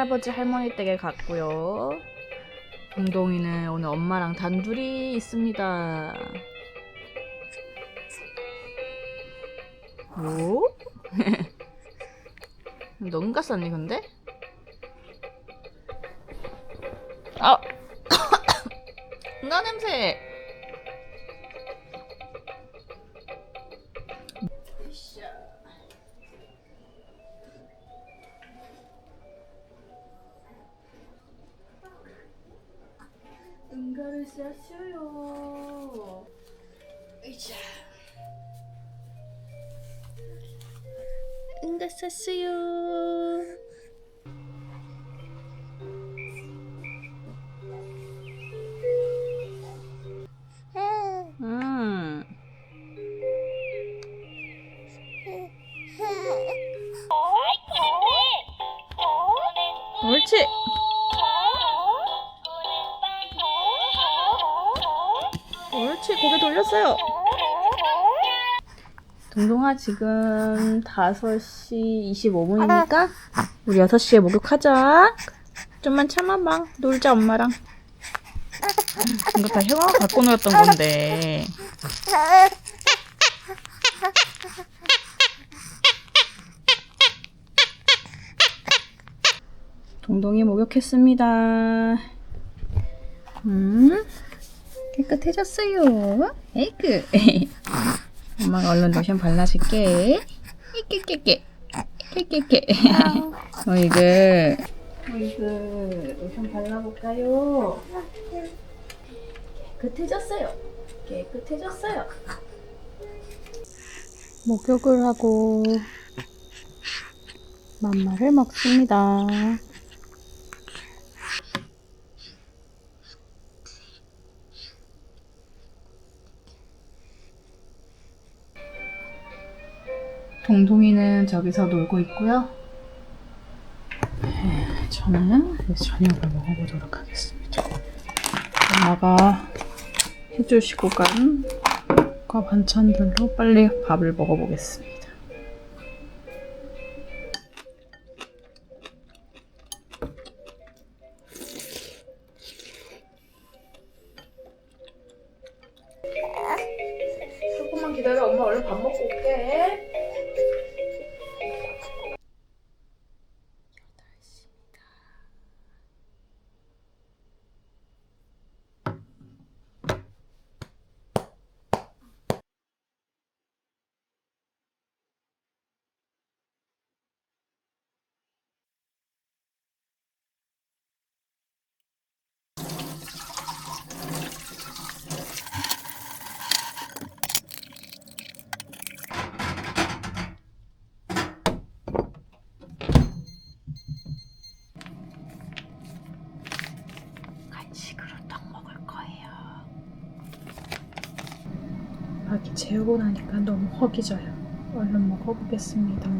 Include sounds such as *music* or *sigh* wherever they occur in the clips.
할아버지 할머니 댁에 갔고요. 동동이는 오늘 엄마랑 단둘이 있습니다. *laughs* 오? 너무 갔었니 근데? 아! *coughs* 나 냄새! 쌌어요. 으쌰. 응가 쌌어요. 옳지. 고개 돌렸어요. 동동아 지금 5시 25분이니까 우리 6시에 목욕하자. 좀만 참아봐. 놀자 엄마랑. 이거 다 형아가 갖고 놀았던 건데. 동동이 목욕했습니다. 음, 깨끗해졌어요. 에이그. *laughs* 엄마가 얼른 로션 발라줄게. 깨깨깨깨. 깨깨깨. *laughs* 어이그. 어이그. 로션 발라볼까요? 깨끗해졌어요. 깨끗해졌어요. 목욕을 하고 맘마를 먹습니다. 동동이는 저기서 놀고 있고요. 네, 저는 저녁을 먹어보도록 하겠습니다. 엄마가 해주시고 간 과 반찬들로 빨리 밥을 먹어보겠습니다. 조금만 기다려. 엄마 얼른 밥 먹고 올게. 아기 재우고 나니까 너무 허기져요. 얼른 먹어보겠습니다.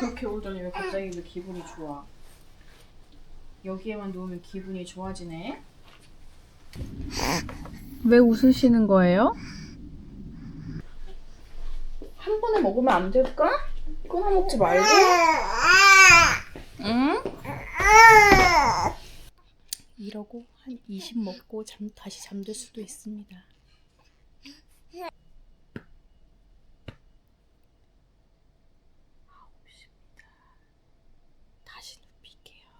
그렇게 울더니 왜 갑자기 왜 기분이 좋아? 여기에만 누우면 기분이 좋아지네. 왜 웃으시는 거예요? 한 번에 먹으면 안 될까? 끊어 먹지 말고. 응? 이러고 한 20 먹고 잠 다시 잠들 수도 있습니다. 다시 눕힐게요.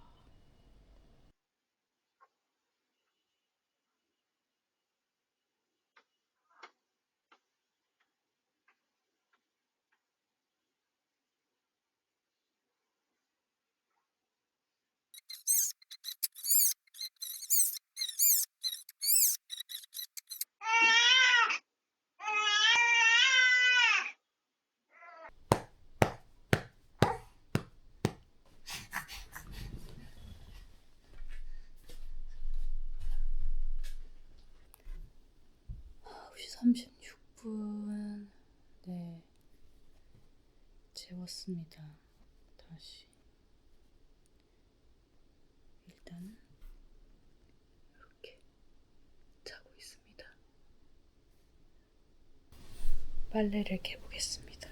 36분. 네. 재웠습니다. 다시. 일단 이렇게 자고 있습니다. 빨래를 개보겠습니다.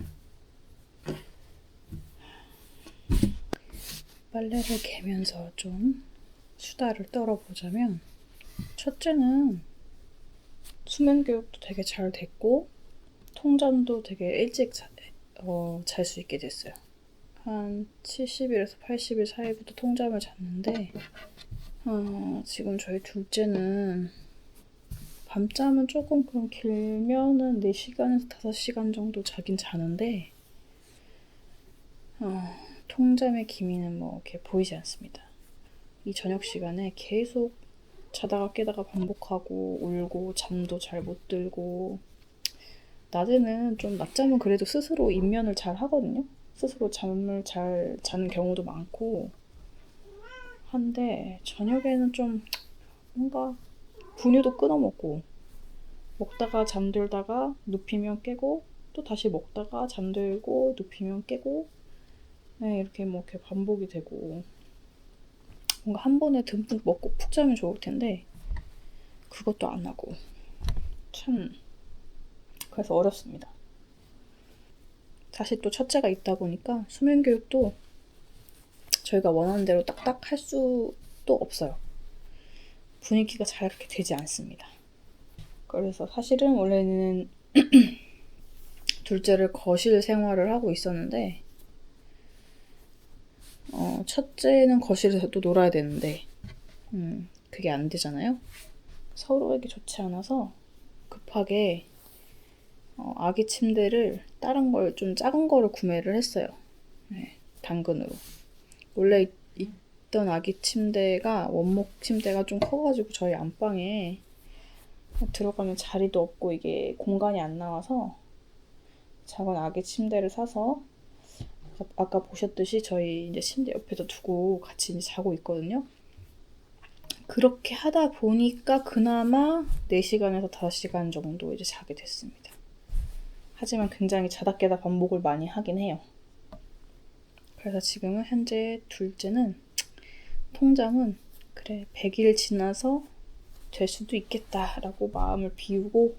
빨래를 개면서 좀 수다를 떨어보자면 첫째는 수면 교육도 되게 잘 됐고 통잠도 되게 일찍 어, 잘 수 있게 됐어요. 한 70일에서 80일 사이부터 통잠을 잤는데 어, 지금 저희 둘째는 밤잠은 조금 그럼 길면은 4시간에서 5시간 정도 자긴 자는데 어, 통잠의 기미는 뭐 이렇게 보이지 않습니다. 이 저녁 시간에 계속 자다가 깨다가 반복하고 울고 잠도 잘 못 들고. 낮에는 좀 낮잠은 그래도 스스로 입면을 잘 하거든요. 스스로 잠을 잘 자는 경우도 많고. 한데 저녁에는 좀 뭔가 분유도 끊어먹고 먹다가 잠들다가 눕히면 깨고 또 다시 먹다가 잠들고 눕히면 깨고. 네, 이렇게 뭐 이렇게 반복이 되고 뭔가 한 번에 듬뿍 먹고 푹 자면 좋을 텐데 그것도 안 하고 참 그래서 어렵습니다. 다시 또 첫째가 있다 보니까 수면 교육도 저희가 원하는 대로 딱딱 할 수도 없어요. 분위기가 잘 그렇게 되지 않습니다. 그래서 사실은 원래는 *clears throat* 둘째를 거실 생활을 하고 있었는데 어, 첫째는 거실에서 또 놀아야 되는데 음, 그게 안 되잖아요. 서로에게 좋지 않아서 급하게 어, 아기 침대를 다른 걸 좀 작은 거를 구매를 했어요. 네, 당근으로. 원래 있, 던 아기 침대가 원목 침대가 좀 커가지고 저희 안방에 들어가면 자리도 없고 이게 공간이 안 나와서 작은 아기 침대를 사서 아까 보셨듯이 저희 이제 침대 옆에서 두고 같이 이제 자고 있거든요. 그렇게 하다 보니까 그나마 4시간에서 5시간 정도 이제 자게 됐습니다. 하지만 굉장히 자다 깨다 반복을 많이 하긴 해요. 그래서 지금은 현재 둘째는 통잠은 그래 100일 지나서 될 수도 있겠다라고 마음을 비우고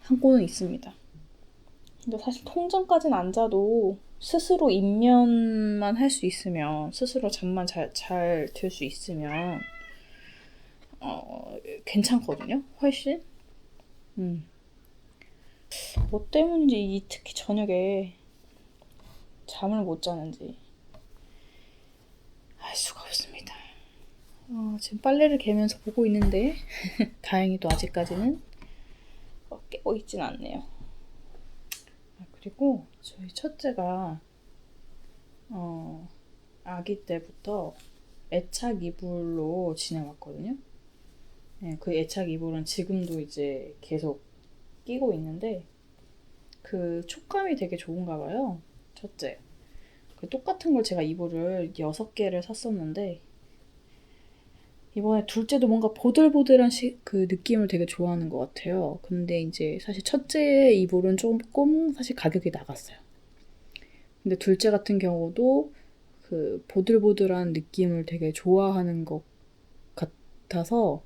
하고는 있습니다. 근데 사실 통잠까지는 안 자도 스스로 입면만 할 수 있으면 스스로 잠만 잘들 수 있으면 어, 괜찮거든요. 훨씬. 음. 뭐 때문인지 특히 저녁에 잠을 못 자는지 알 수가 없습니다. 어, 지금 빨래를 개면서 보고 있는데 *laughs* 다행히도 아직까지는 어, 깨고 있진 않네요. 아, 그리고 저희 첫째가 어, 아기 때부터 애착 이불로 지내왔거든요. 네, 그 애착 이불은 지금도 이제 계속 끼고 있는데 그 촉감이 되게 좋은가 봐요. 첫째. 그 똑같은 걸 제가 이불을 6개를 샀었는데 이번에 둘째도 뭔가 보들보들한 시, 그 느낌을 되게 좋아하는 것 같아요. 근데 이제 사실 첫째 이불은 조금 사실 가격이 나갔어요. 근데 둘째 같은 경우도 그 보들보들한 느낌을 되게 좋아하는 것 같아서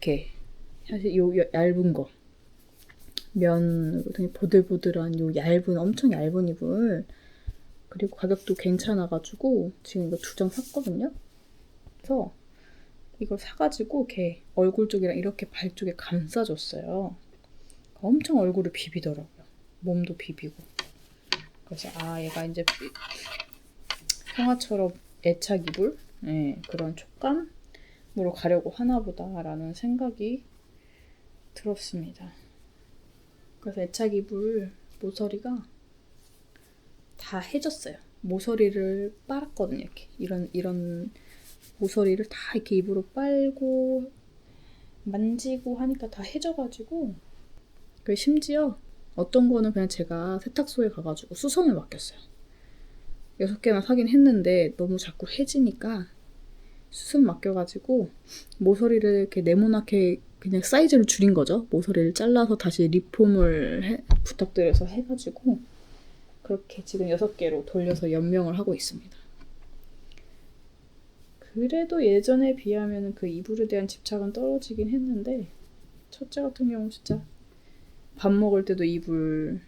이렇게 사실 요 얇은 거 면, 되게 보들보들한 요 얇은, 엄청 얇은 이불. 그리고 가격도 괜찮아가지고 지금 이거 두 장 샀거든요. 그래서 이걸 사가지고 이렇게 얼굴 쪽이랑 이렇게 발 쪽에 감싸줬어요. 엄청 얼굴을 비비더라고요. 몸도 비비고. 그래서 아 얘가 이제 형아처럼 애착 이불 네, 그런 촉감으로 가려고 하나보다라는 생각이 들었습니다. 그래서 애착 이불 모서리가 다 해졌어요. 모서리를 빨았거든요. 이렇게 이런 이런 모서리를 다 이렇게 입으로 빨고 만지고 하니까 다 해져가지고 그 심지어 어떤 거는 그냥 제가 세탁소에 가가지고 수선을 맡겼어요. 여섯 개나 사긴 했는데 너무 자꾸 해지니까 수선 맡겨가지고 모서리를 이렇게 네모나게 그냥 사이즈를 줄인 거죠. 모서리를 잘라서 다시 리폼을 해- 부탁드려서 해가지고 그렇게 지금 6개로 돌려서 연명을 하고 있습니다. 그래도 예전에 비하면 그 이불에 대한 집착은 떨어지긴 했는데 첫째 같은 경우 진짜 밥 먹을 때도 이불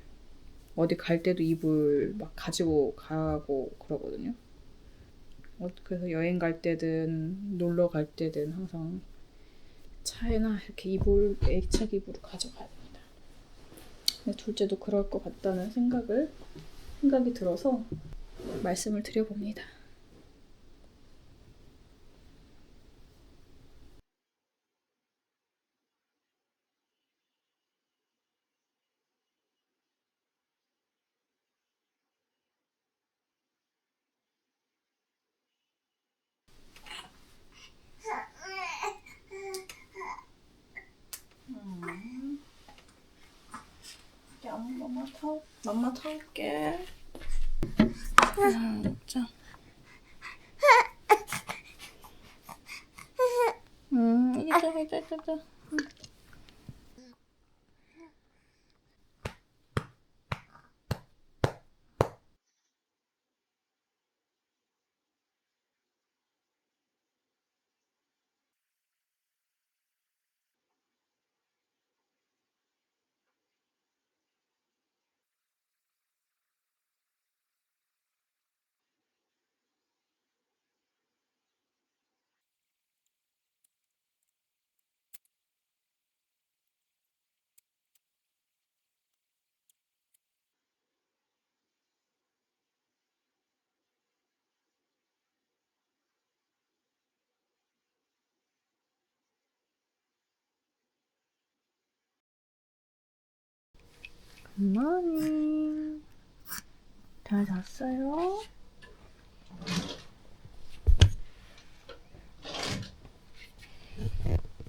어디 갈 때도 이불 막 가지고 가고 그러거든요. 어, 그래서 여행 갈 때든 놀러 갈 때든 항상 차에나 이렇게 이불 애착 이불을 가져가야 됩니다. 둘째도 그럴 것 같다는 생각을 생각이 들어서 말씀을 드려봅니다. 야, 엄마 타, 엄마 타올게. 자. 음, 이제 자, 이제 자, 굿모닝. 잘 잤어요?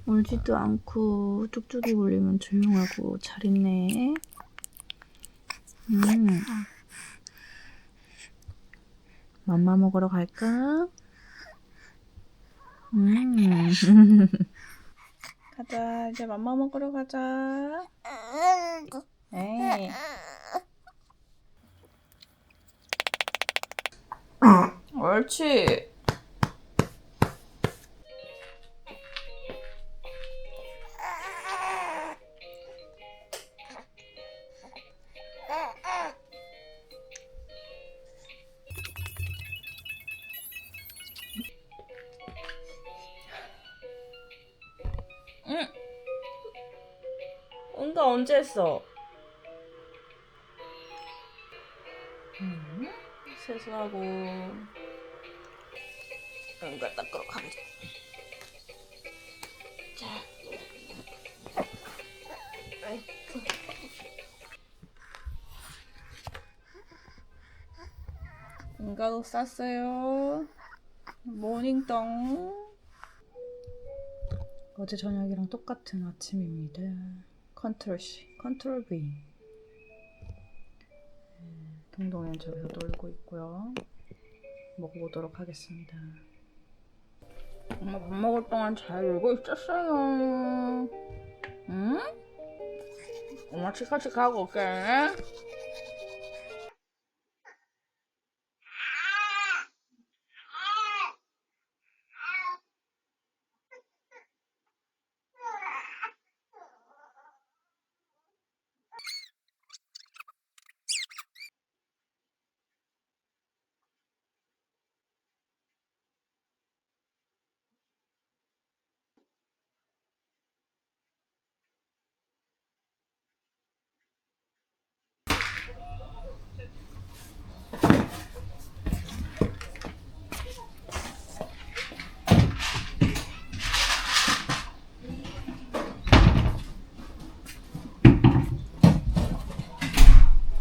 울지도 않고 쪽쪽이 울리면 조용하고 잘 있네. 음. 맘마 먹으러 갈까? 음. *laughs* 가자, 이제 맘마 먹으러 가자. 에이. 옳지. 응. 응가 언제 했어? 세수하고 응가 닦으러 가보자. 자. 아이고. 응가도 쌌어요. 모닝똥. 어제 저녁이랑 똑같은 아침입니다. 컨트롤 C, 컨트롤 V. 동동이는 저기서 놀고 있고요. 먹어보도록 하겠습니다. 엄마 밥 먹을 동안 잘 놀고 있었어요. 응? 엄마 치카치카 하고 올게.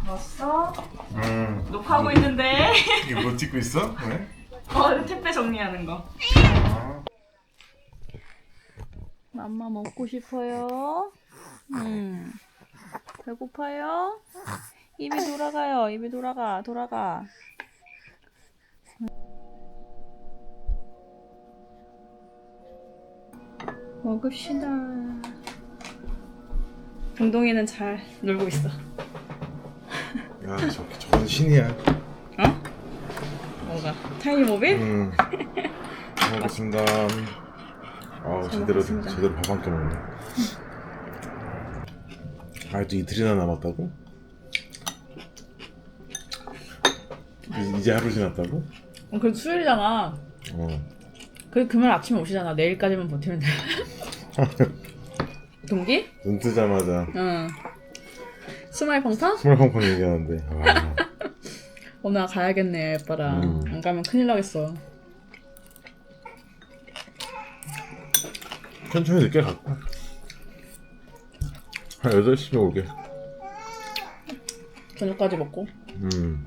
왔어? 음, 녹화하고 있는데. 이거 뭐 찍고 있어? 왜? 어, 택배 정리하는 거. 아, 맘마 먹고 싶어요? 음. 배고파요? 입이 돌아가요. 입이 돌아가. 돌아가. 먹읍시다. 동동이는 잘 놀고 있어. 야, 저, 저건 신이야. 어? 뭐가? 타이니 모빌? 음. 잘 먹겠습니다. 아우, 잘 제대로, 먹겠습니다. 제대로 밥 한 끼 먹네. 아직도 이틀이나 남았다고? 이- 이제 하루 지났다고? 어, 그래도 수요일이잖아. 어. 그 금요일 아침에 오시잖아. 내일까지만 버티면 돼. *laughs* 동기? 눈 뜨자마자 응. 스마일 펑터? 스물펑펑 얘기하는데. 와. 오늘 가야겠네, 아빠랑. 음. 안 가면 큰일 나겠어. 천천히 늦게 갈까? 한 8시쯤 올게. 저녁까지 먹고. 음.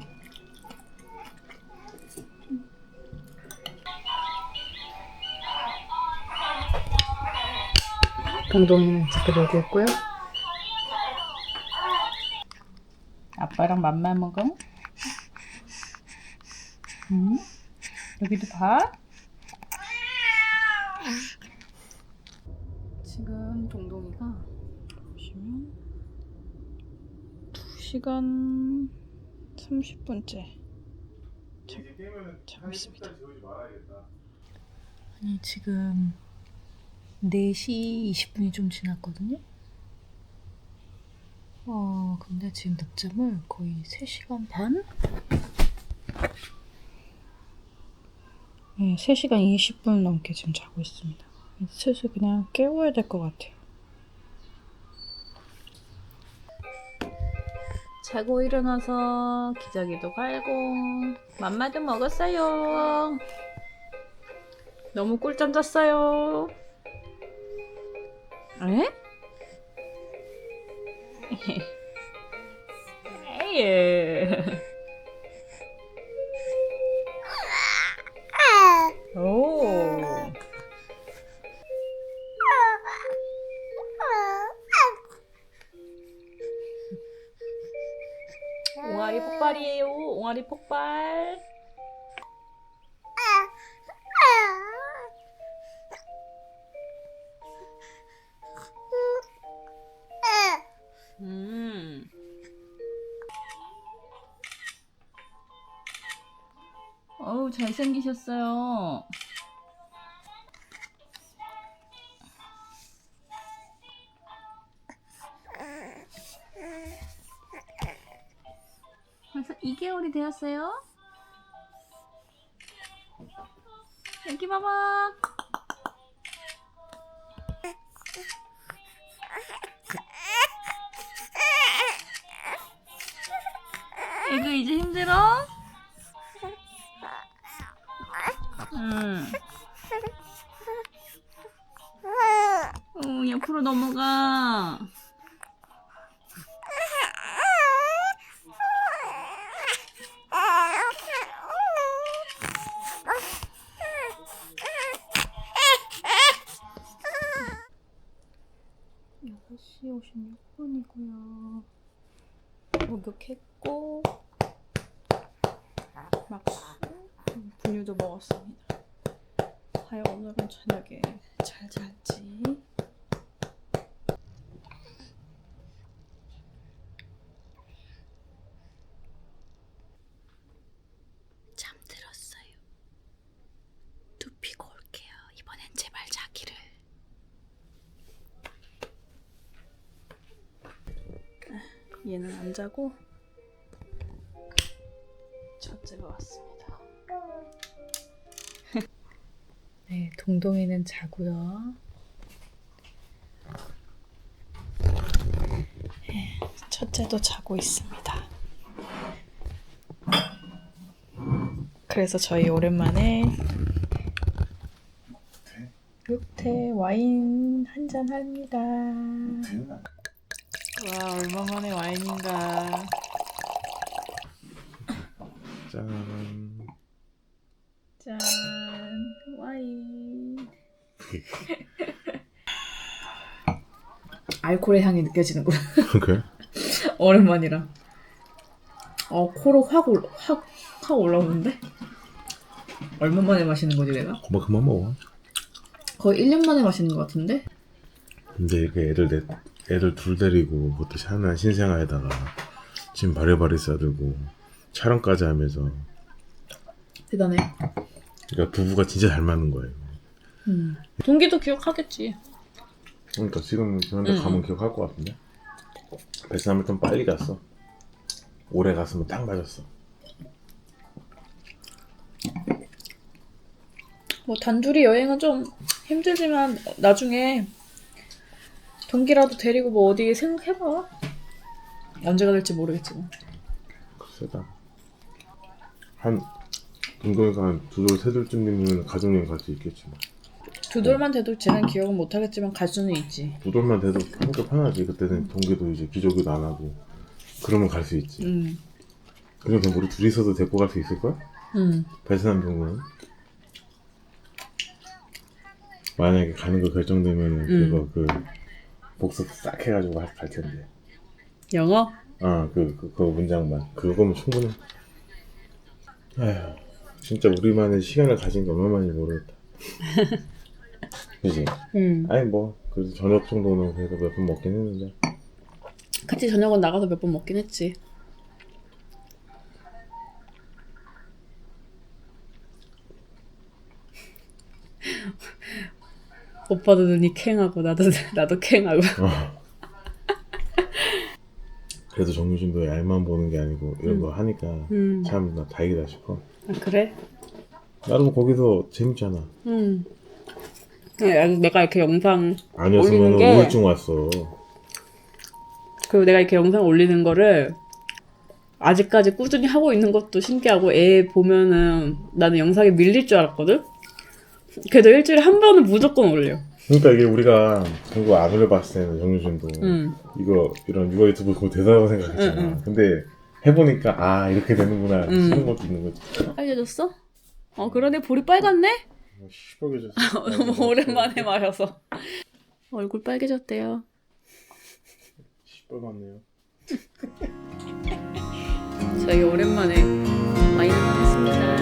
동동이는 집에 놀고 있고요. 아빠랑 맘만 먹어? 응? 여기도 봐? 지금 동동이가 보시면 2시간 30분째 자고 있습니다. 아니 지금 4시 20분이 좀 지났거든요. 어, 근데 지금 늦잠을 거의 3시간 반? 네, 3시간 20분 넘게 지금 자고 있습니다. 슬슬 그냥 깨워야 될 것 같아요. 자고 일어나서 기저귀도 갈고 맘마도 먹었어요. 너무 꿀잠 잤어요. 에? 에이. *laughs* 오. 옹알이 폭발이에요. 옹알이 폭발. 어우, 잘생기셨어요. 벌써 2개월이 되었어요? 여기 봐봐. 이거 이제 힘들어? 응. 어, 옆으로 넘어가. 시 56분이고요. 목욕했고 음, 분유도 먹었습니다. 과연 오늘은 저녁에 잘 잘지? 잠들었어요. 눕히고 올게요. 이번엔 제발 자기를. 얘는 안 자고 첫째가 왔습니다. 동동이는 자고요. 네, 첫째도 자고 있습니다. 그래서 저희 오랜만에 육태 와인 한 잔 합니다. 와, 얼마만에 와인인가. 짠. 짠, *laughs* 알코올의 향이 느껴지는구나. 그래? *laughs* 오랜만이라. 어, 코로 확, 올, 확, 확 올라오는데? 얼마 만에 마시는 거지, 내가? 그만 그만 먹어. 거의 1년 만에 마시는 것 같은데? 근데 그 애들 내 애들 둘 데리고 그것도 하나 신생아에다가 지금 바리바리 싸들고 촬영까지 하면서 대단해. 그러니까 부부가 진짜 잘 맞는 거예요. 음. 동기도 기억하겠지. 그러니까 지금 그런데 응, 가면 기억할 것 같은데 베트남을 좀 빨리 갔어. 오래 갔으면 딱 맞았어. 뭐 단둘이 여행은 좀 힘들지만 나중에 동기라도 데리고 뭐 어디 생각해봐. 언제가 될지 모르겠지만. 글쎄다. 한 동동이가 한두 돌, 세 돌쯤 되면 가족여행 갈 수 있겠지. 뭐. 두 돌만 돼도 쟤는 기억은 못 하겠지만 갈 수는 있지. 두 돌만 돼도 성격 편하지. 그때는 동기도 이제 기저귀도 안 하고 그러면 갈 수 있지. 음. 그럼 그럼 우리 둘이서도 데리고 갈 수 있을 거야? 음. 베트남 정도는 만약에 가는 거 결정되면 은 음. 그거 그 복습 싹 해가지고 할- 갈 텐데. 영어? 아그 그, 그 문장만 그거면 충분해. 아휴 진짜 우리만의 시간을 가진 게 얼마만인지 모르겠다. *laughs* 그지? 음. 아니 뭐 그래도 저녁 정도는 그래도 몇 번 먹긴 했는데 그치 저녁은 나가서 몇 번 먹긴 했지. *laughs* 오빠도 눈이 캥하고 나도 나도 캥하고. 어. 그래도 정유진도 얄만 보는 게 아니고 이런 음. 거 하니까 음. 참 나 다행이다 싶어. 아, 그래? 나도 거기서 재밌잖아. 음. 야, 내가 이렇게 영상 아니었으면 올리는 게- 우울증 왔어. 그리고 내가 이렇게 영상 올리는 거를 아직까지 꾸준히 하고 있는 것도 신기하고 애 보면은 나는 영상에 밀릴 줄 알았거든. 그래도 일주일에 한 번은 무조건 올려. 그러니까 이게 우리가 그거 안 올려봤을 때는 정유진도 응. 이거 이런 유아 유튜브 그거 대단하다고 생각했잖아. 응, 응. 근데 해보니까 아 이렇게 되는구나 응. 싶은 것도 있는 거지. 빨개졌어? 어 그러네 볼이 빨갛네? 어, 시뻘개졌어. *laughs* 아, 너무 오랜만에 마셔서 얼굴 빨개졌대요. 시뻘겋네요. 저희 오랜만에 와인을 마셨습니다.